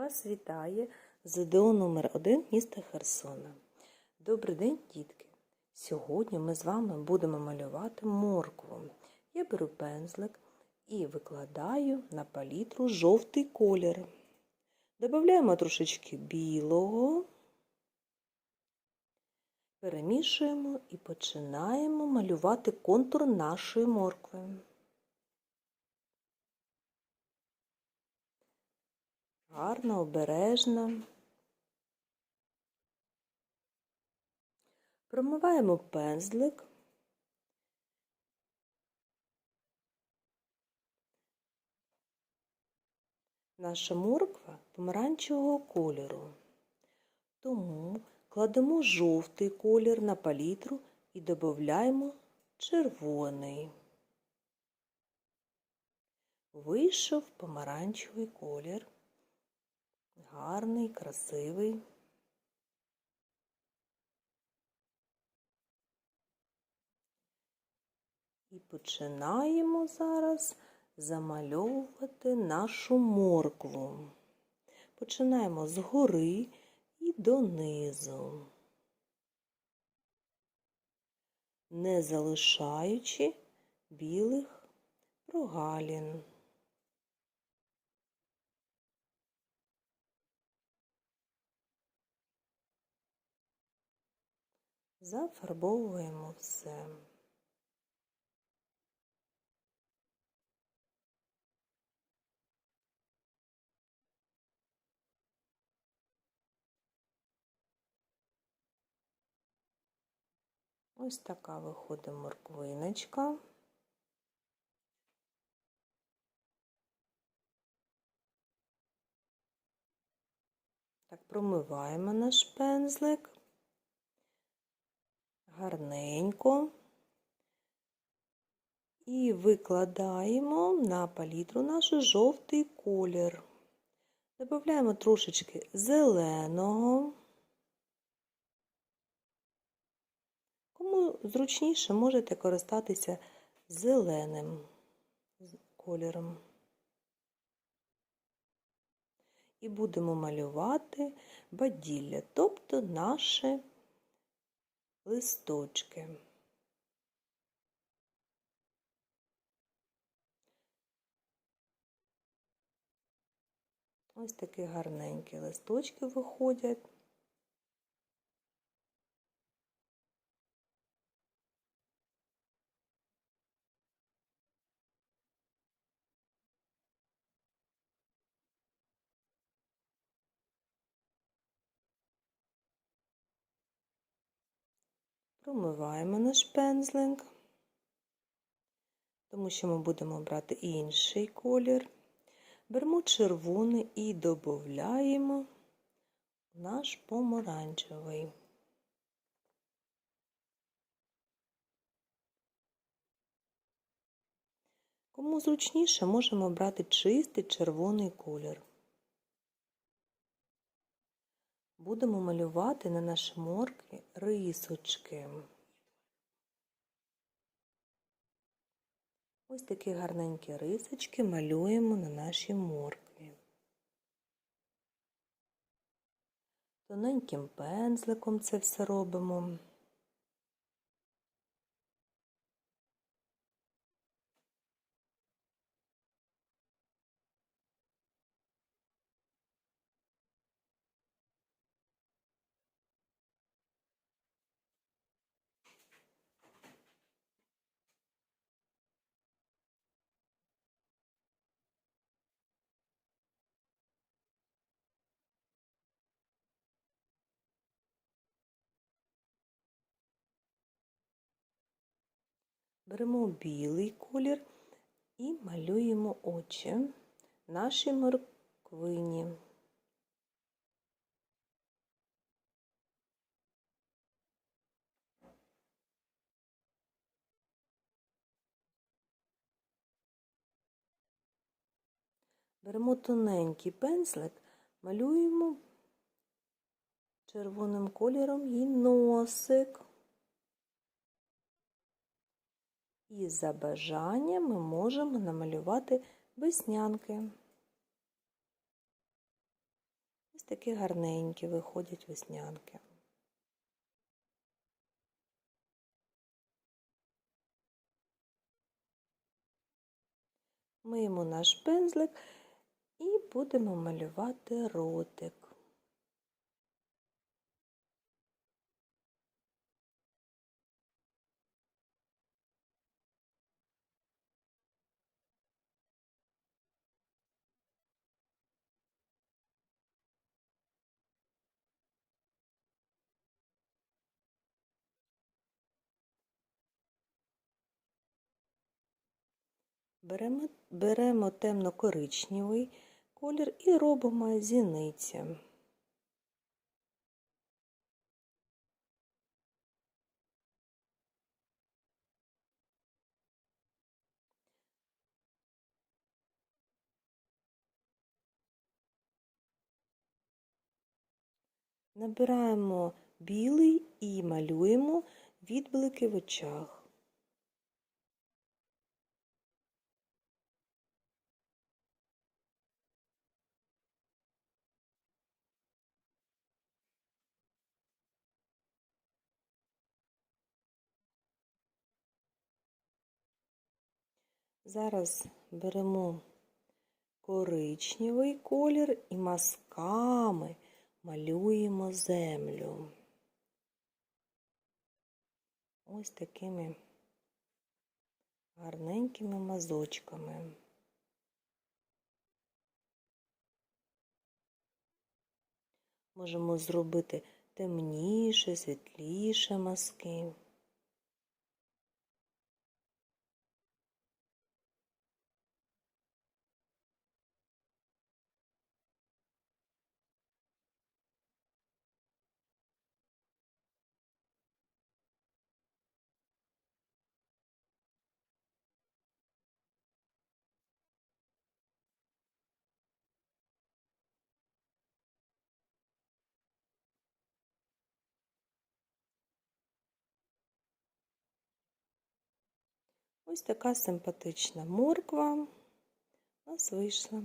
Вас вітає ЗДО номер 1 міста Херсона. Добрий день, дітки! Сьогодні ми з вами будемо малювати моркву. Я беру пензлик і викладаю на палітру жовтий колір. Додаємо трошечки білого, перемішуємо і починаємо малювати контур нашої моркви. Гарно, обережно. Промиваємо пензлик. Наша морква помаранчевого кольору. Тому кладемо жовтий колір на палітру і додаємо червоний. Вийшов помаранчевий колір гарний, красивий. І починаємо зараз замальовувати нашу моркву. Починаємо згори і донизу, не залишаючи білих прогалін. Зафарбовуємо все. Ось така виходить морквиночка. Так, промиваємо наш пензлик гарненько і викладаємо на палітру наш жовтий колір. Додаємо трошечки зеленого. Кому зручніше, можете користатися зеленим кольором. І будемо малювати баділля, тобто наше листочки. Ось такі гарненькі листочки виходять. Промиваємо наш пензлик, тому що ми будемо брати інший колір. Беремо червоний і додаємо наш помаранчевий. Кому зручніше, можемо брати чистий червоний колір. Будемо малювати на нашій моркві рисочки. Ось такі гарненькі рисочки малюємо на нашій моркві. Тоненьким пензликом це все робимо. Беремо білий колір і малюємо очі нашій морквині. Беремо тоненький пензлик, малюємо червоним кольором і носик. І за бажанням ми можемо намалювати веснянки. Ось такі гарненькі виходять веснянки. Миємо наш пензлик і будемо малювати ротик. Беремо, беремо темно-коричневий колір і робимо зіниці. Набираємо білий і малюємо відблики в очах. Зараз беремо коричневий колір і мазками малюємо землю. Ось такими гарненькими мазочками. Можемо зробити темніше, світліше мазки. Ось така симпатична морква у нас вийшла.